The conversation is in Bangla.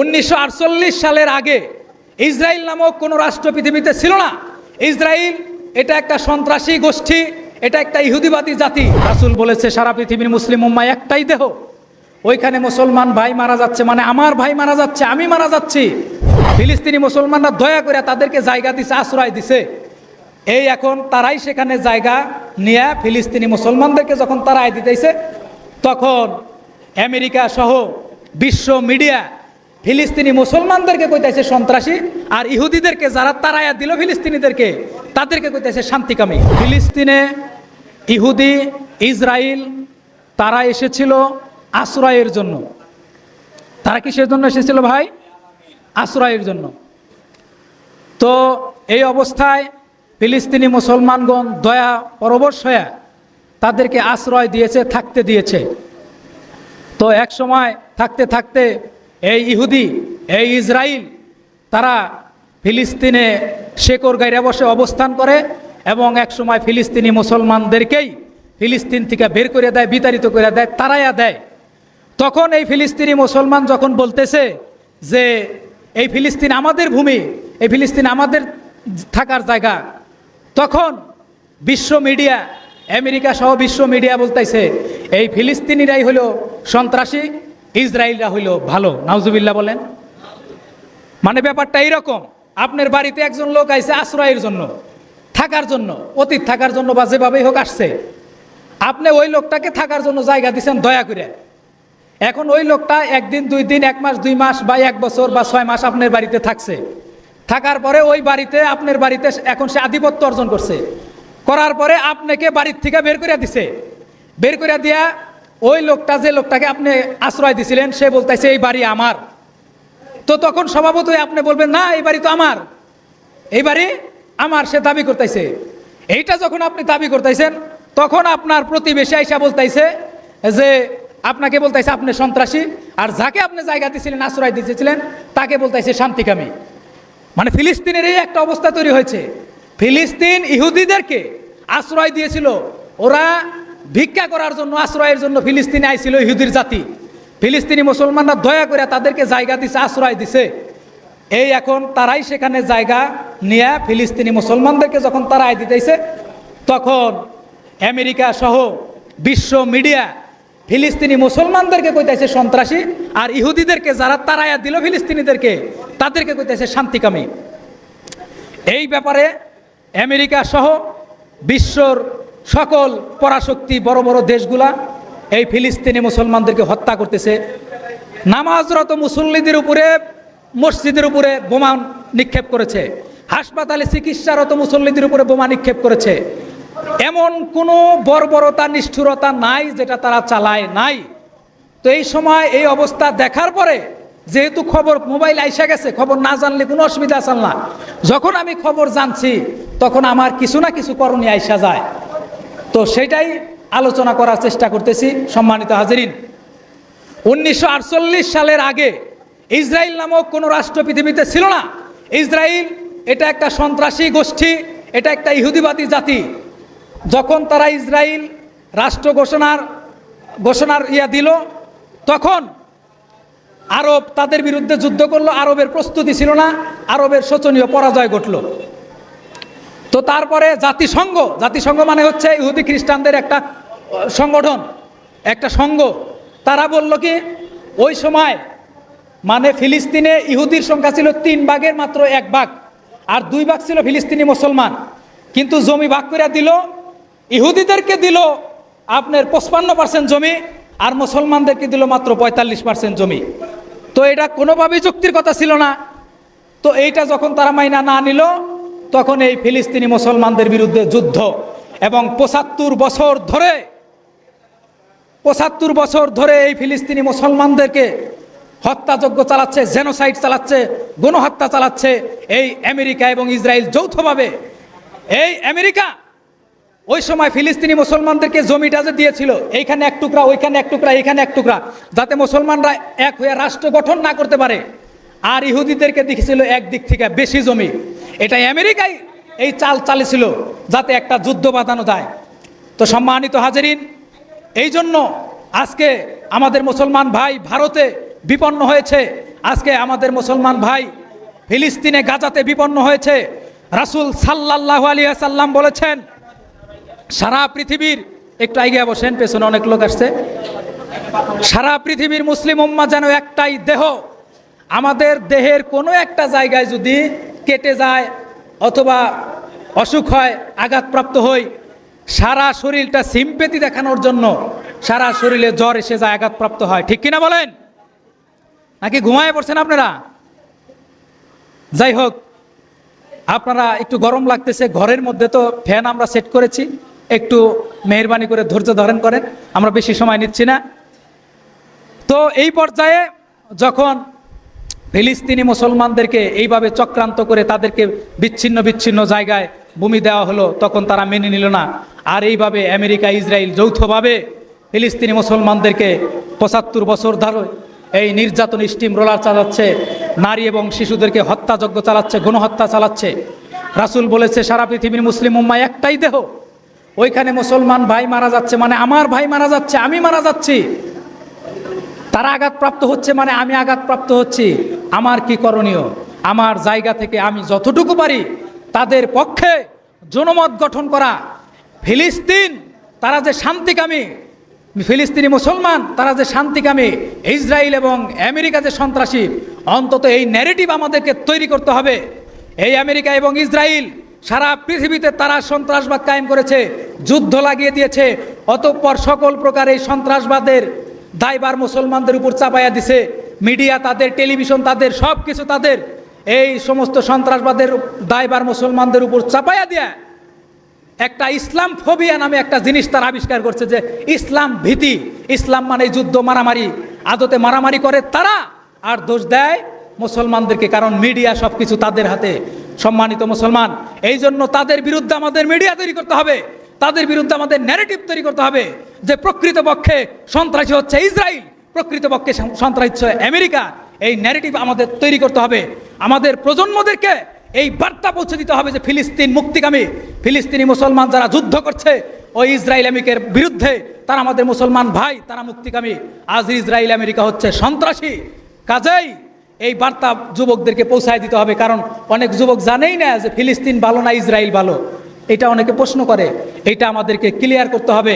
উনিশশো আটচল্লিশ সালের আগে ইসরায়েল নামক কোনো রাষ্ট্র পৃথিবীতে ছিল না। ইসরায়েল এটা একটা সন্ত্রাসী গোষ্ঠী, এটা একটা ইহুদিবাদী জাতি। রাসুল বলেছে, সারা পৃথিবীর মুসলিম উম্মা একটাই দেহ। ওইখানে মুসলমান ভাই মারা যাচ্ছে মানে আমার ভাই মারা যাচ্ছে, আমি মারা যাচ্ছি। ফিলিস্তিনি মুসলমানরা দয়া করে তাদেরকে জায়গা দিছে, আশ্রয় দিছে। এই এখন তারাই সেখানে জায়গা নিয়ে ফিলিস্তিনি মুসলমানদেরকে যখন তারা আয় দিতেছে, তখন আমেরিকা সহ বিশ্ব মিডিয়া ফিলিস্তিনি মুসলমানদেরকে কইতেছে সন্ত্রাসী আর ইহুদিদেরকে যারা তারায়া দিল ফিলিস্তিনিদেরকে, তাদেরকে কইতেছে শান্তিকামী। ফিলিস্তিনে ইহুদি ইসরায়েল তারা এসেছিল আশ্রয়ের জন্য। তারা কিসের জন্য এসেছিল ভাই? আশ্রয়ের জন্য। তো এই অবস্থায় ফিলিস্তিনি মুসলমানগণ দয়া, পরবশ হয়ে তাদেরকে আশ্রয় দিয়েছে, থাকতে দিয়েছে। তো এক সময় থাকতে থাকতে এই ইহুদি, এই ইসরায়েল তারা ফিলিস্তিনে শেকর গাইরা বসে অবস্থান করে এবং এক সময় ফিলিস্তিনি মুসলমানদেরকেই ফিলিস্তিন থেকে বের করে দেয়, বিতাড়িত করে দেয়, তারাইয়া দেয়। তখন এই ফিলিস্তিনি মুসলমান যখন বলতেছে যে, এই ফিলিস্তিন আমাদের ভূমি, এই ফিলিস্তিন আমাদের থাকার জায়গা। তখন বিশ্ব মিডিয়া, আমেরিকা সহ বিশ্ব মিডিয়া বলতেছে, এই ফিলিস্তিনিরাই হলো সন্ত্রাসী ইসরায়েলরা হইল ভালো, নাউজুবিল্লাহ বলেন। মানে ব্যাপারটা এইরকম, আপনার বাড়িতে একজন লোক আইছে আশ্রয়ের জন্য, থাকার জন্য, অতীত থাকার জন্য বা যেভাবেই হোক আসছে। আপনি ওই লোকটাকে থাকার জন্য জায়গা দিচ্ছেন দয়া করে। এখন ওই লোকটা একদিন, দুই দিন, এক মাস, দুই মাস বা এক বছর বা ছয় মাস আপনার বাড়িতে থাকছে। থাকার পরে ওই বাড়িতে, আপনার বাড়িতে এখন সে আধিপত্য অর্জন করছে। করার পরে আপনাকে বাড়ির থেকে বের করে দিছে। বের করে দিয়া ওই লোকটা যে লোকটাকে আপনি আশ্রয় দিছিলেন, সে বলতেছে, এই বাড়ি আমার। তো তখন স্বভাবতই আপনি বলবেন, না, এই বাড়ি তো আমার। এই বাড়ি আমার, সে দাবি করতেছে। এইটা যখন আপনি দাবি করতেছেন, তখন আপনার প্রতিবেশী আইসা বলতেছে যে, আপনাকে বলতেছে, আপনি সন্ত্রাসী। আর যাকে আপনি জায়গা দিয়েছিলেন আশ্রয় দিয়েছিলেন, তাকে বলতেছে, শান্তিকামী। মানে ফিলিস্তিনের এই একটা অবস্থা তৈরি হয়েছে। ফিলিস্তিন ইহুদিদেরকে আশ্রয় দিয়েছিল। ওরা ভিক্ষা করার জন্য, আশ্রয়ের জন্য ফিলিস্তিনে আইছিল ইহুদির জাতি। ফিলিস্তিনি মুসলমানরা দয়া করে তাদেরকে জায়গা দিছে, আশ্রয় দিছে। এই এখন তারাই সেখানে জায়গা নিয়ে ফিলিস্তিনি মুসলমানদেরকে যখন তারা আয় দিতেছে, তখন আমেরিকা সহ বিশ্ব মিডিয়া ফিলিস্তিনি মুসলমানদেরকে কইতেছে, সন্ত্রাসী, আর ইহুদিদেরকে যারা তারায়া দিল ফিলিস্তিনিদেরকে, তাদেরকে কইতেছে, শান্তিকামী। এই ব্যাপারে আমেরিকা সহ বিশ্বর সকল পরাশক্তি বড় বড় দেশগুলা এই ফিলিস্তিনি মুসলমানদেরকে হত্যা করতেছে। নামাজরত মুসল্লিদের উপরে, মসজিদের উপরে বোমা নিক্ষেপ করেছে। হাসপাতালে চিকিৎসারত মুসল্লিদের উপরে বোমা নিক্ষেপ করেছে। এমন কোনো বর্বরতা, নিষ্ঠুরতা নাই যেটা তারা চালায় নাই। তো এই সময় এই অবস্থা দেখার পরে যেহেতু খবর মোবাইল আইসা গেছে, খবর না জানলে কোনো অসুবিধা আসাল না। যখন আমি খবর জানছি, তখন আমার কিছু না কিছু করণীয় আইসা যায়। তো সেটাই আলোচনা করার চেষ্টা করতেছি সম্মানিত হাজিরিন। উনিশশো সালের আগে ইসরায়েল নামক কোনো রাষ্ট্র পৃথিবীতে ছিল না। ইসরায়েল এটা একটা সন্ত্রাসী গোষ্ঠী, এটা একটা ইহুদিবাদী জাতি। যখন তারা ইসরায়েল রাষ্ট্র ঘোষণার ঘোষণার ইয়া দিল, তখন আরব তাদের বিরুদ্ধে যুদ্ধ করল, আরবের প্রস্তুতি ছিল না, আরবের শোচনীয় পরাজয় ঘটল। তো তারপরে জাতিসংঘ জাতিসংঘ মানে হচ্ছে ইহুদি খ্রিস্টানদের একটা সংগঠন, একটা সংঘ। তারা বলল কি, ওই সময় মানে ফিলিস্তিনে ইহুদির সংখ্যা ছিল তিন ভাগের মাত্র এক ভাগ, আর দুই ভাগ ছিল ফিলিস্তিনি মুসলমান। কিন্তু জমি ভাগ করে দিল, ইহুদিদেরকে দিল আপনার পঁচপান্ন পার্সেন্ট জমি, আর মুসলমানদেরকে দিল মাত্র পঁয়তাল্লিশ পার্সেন্ট জমি। তো এটা কোনোভাবেই যুক্তির কথা ছিল না। তো এইটা যখন তারা মাইনা না নিল তখন এই ফিলিস্তিনি মুসলমানদের বিরুদ্ধে যুদ্ধ। এবং পঁচাত্তর বছর ধরে, পঁচাত্তর বছর ধরে এই ফিলিস্তিনি মুসলমানদেরকে হত্যাযজ্ঞ চালাচ্ছে, জেনোসাইড চালাচ্ছে, গণহত্যা চালাচ্ছে এই আমেরিকা এবং ইসরায়েল যৌথভাবে। এই আমেরিকা ওই সময় ফিলিস্তিনি মুসলমানদেরকে জমিটা যে দিয়েছিল, এইখানে এক টুকরা, ওইখানে এক টুকরা, এইখানে এক টুকরা, যাতে মুসলমানরা এক হয়ে রাষ্ট্র গঠন না করতে পারে। আর ইহুদিদেরকে দেখেছিল একদিক থেকে বেশি জমি। এটা আমেরিকাই এই চাল চালিয়েছিল যাতে একটা যুদ্ধ বাঁধানো যায়। তো সম্মানিত হাজারিন, এই জন্য আজকে আমাদের মুসলমান ভাই ভারতে বিপন্ন হয়েছে। আজকে আমাদের মুসলমান ভাই ফিলিস্তিনে গাজাতে বিপন্ন হয়েছে। রাসূল সাল্লাল্লাহু আলাইহি সাল্লাম বলেছেন, সারা পৃথিবীর, একটু এগিয়ে বসেন, পেছনে অনেক লোক আসছে। সারা পৃথিবীর মুসলিম উম্মা যেন একটাই দেহ, আমাদের দেহের কোনো একটা জায়গায় যদি কেটে যায় অথবা অসুখ হয়, আঘাতপ্রাপ্ত হই, সারা শরীরটা সিম্পেতি দেখানোর জন্য সারা শরীরে জ্বর এসে যায়, আঘাতপ্রাপ্ত হয়। ঠিক কিনা বলেন? নাকি ঘুমায় পড়ছেন আপনারা? যাই হোক, আপনারা একটু গরম লাগতেছে, ঘরের মধ্যে তো ফ্যান আমরা সেট করেছি, একটু মেহরবানি করে ধৈর্য ধারণ করেন, আমরা বেশি সময় নিচ্ছি না। তো এই পর্যায়ে যখন ফিলিস্তিনি মুসলমানদেরকে এইভাবে চক্রান্ত করে তাদেরকে বিচ্ছিন্ন বিচ্ছিন্ন জায়গায় ভূমি দেওয়া হলো, তখন তারা মেনে নিল না। আর এইভাবে আমেরিকা, ইসরায়েল যৌথভাবে ফিলিস্তিনি মুসলমানদেরকে পঁচাত্তর বছর ধরে এই নির্যাতন স্টিম রোলার চালাচ্ছে, নারী এবং শিশুদেরকে হত্যাযজ্ঞ চালাচ্ছে, গণহত্যা চালাচ্ছে। রাসূল বলেছে, সারা পৃথিবীর মুসলিম উম্মায় একটাই দেহ। ওইখানে মুসলমান ভাই মারা যাচ্ছে মানে আমার ভাই মারা যাচ্ছে, আমি মারা যাচ্ছি। তারা আঘাতপ্রাপ্ত হচ্ছে মানে আমি আঘাতপ্রাপ্ত হচ্ছি। আমার কি করণীয়? আমার জায়গা থেকে আমি যতটুকু পারি তাদের পক্ষে জনমত গঠন করা। ফিলিস্তিন, তারা যে শান্তিকামী, ফিলিস্তিনি মুসলমান, তারা যে শান্তিকামী, ইসরায়েল এবং আমেরিকা যে সন্ত্রাসী, অন্তত এই ন্যারেটিভ আমাদেরকে তৈরি করতে হবে। এই আমেরিকা এবং ইসরায়েল সারা পৃথিবীতে তারা সন্ত্রাসবাদ কায়েম করেছে, যুদ্ধ লাগিয়ে দিয়েছে, অতঃপর সকল প্রকার এই সন্ত্রাসবাদের দায়বার মুসলমানদের উপর চাপাইয়া দিছে। মিডিয়া তাদের, টেলিভিশন তাদের সব কিছু তাদের। এই সমস্ত সন্ত্রাসবাদের দায়বার মুসলমানদের উপর চাপাইয়া দেয়া একটা ইসলাম ফোবিয়া নামে একটা জিনিস তার আবিষ্কার করছে যে ইসলাম ভীতি, ইসলাম মানে যুদ্ধ মারামারি। আদতে মারামারি করে তারা আর দোষ দেয় মুসলমানদেরকে, কারণ মিডিয়া সব কিছু তাদের হাতে। সম্মানিত মুসলমান, এই জন্য তাদের বিরুদ্ধে আমাদের মিডিয়া তৈরি করতে হবে। তাদের বিরুদ্ধে আমাদের ন্যারেটিভ তৈরি করতে হবে যে প্রকৃতপক্ষে সন্ত্রাসী হচ্ছে ইসরায়েল প্রকৃতপক্ষে সন্ত্রাসী হচ্ছে আমেরিকা, এই ন্যারেটিভ আমাদের তৈরি করতে হবে। আমাদের প্রজন্মদেরকে এই বার্তা পৌঁছে দিতে হবে যে ফিলিস্তিন মুক্তিকামী, ফিলিস্তিনি মুসলমান যারা যুদ্ধ করছে ওই ইসরায়েল আমেরিকার বিরুদ্ধে তারা আমাদের মুসলমান ভাই, তারা মুক্তিকামী। আজ ইসরায়েল আমেরিকা হচ্ছে সন্ত্রাসী। কাজেই এই বার্তা যুবকদেরকে পৌঁছায় দিতে হবে, কারণ অনেক যুবক জানেই না যে ফিলিস্তিন ভালো না ইসরায়েল ভালো। এটা অনেকে প্রশ্ন করে, এটা আমাদেরকে ক্লিয়ার করতে হবে।